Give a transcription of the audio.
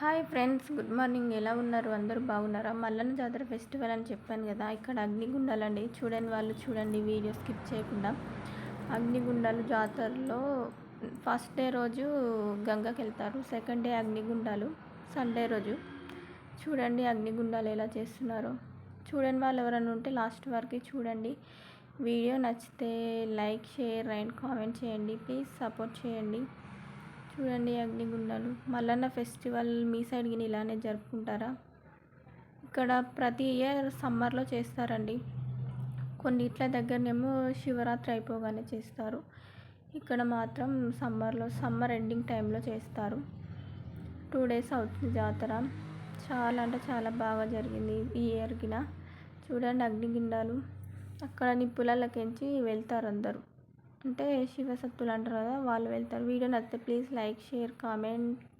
Hi friends good morning. ఎలా ఉన్నారు? అందరూ బాగున్నారా? మల్లన్న జాతర ఫెస్టివల్ అని చెప్పాను కదా ఇక్కడ అగ్నిగుండాలండి చూడని వాళ్ళు చూడండి వీడియో స్కిప్ చేయకుండా. అగ్నిగుండాలు జాతరలో ఫస్ట్ డే రోజు గంగకి వెళ్తారు సెకండ్ డే అగ్నిగుండాలు సండే రోజు. చూడండి అగ్నిగుండాలు ఎలా చేస్తున్నారో. చూడని వాళ్ళు ఎవరైనా ఉంటే లాస్ట్ వరకు చూడండి. వీడియో నచ్చితే లైక్ షేర్ అండ్ కామెంట్ చేయండి. ప్లీజ్ సపోర్ట్ చేయండి. చూడండి అగ్నిగుండాలు. మల్లన్న ఫెస్టివల్ మీ సైడ్ గిని ఇలానే జరుపుకుంటారా? ఇక్కడ ప్రతి ఇయర్ సమ్మర్లో చేస్తారండి. కొన్నిట్ల దగ్గరనేమో శివరాత్రి అయిపోగానే చేస్తారు. ఇక్కడ మాత్రం సమ్మర్లో సమ్మర్ ఎండింగ్ టైంలో చేస్తారు. టూ డేస్ అవుతుంది జాతర. చాలా అంటే చాలా బాగా జరిగింది ఈ ఇయర్కిన చూడండి అగ్నిగిండాలు. అక్కడ నిప్పులలోకించి వెళ్తారు అందరూ. అంటే శివసత్తులు అంటారు కదా వాళ్ళు వెళ్తారు. వీడియో నచ్చితే ప్లీజ్ లైక్ షేర్ కామెంట్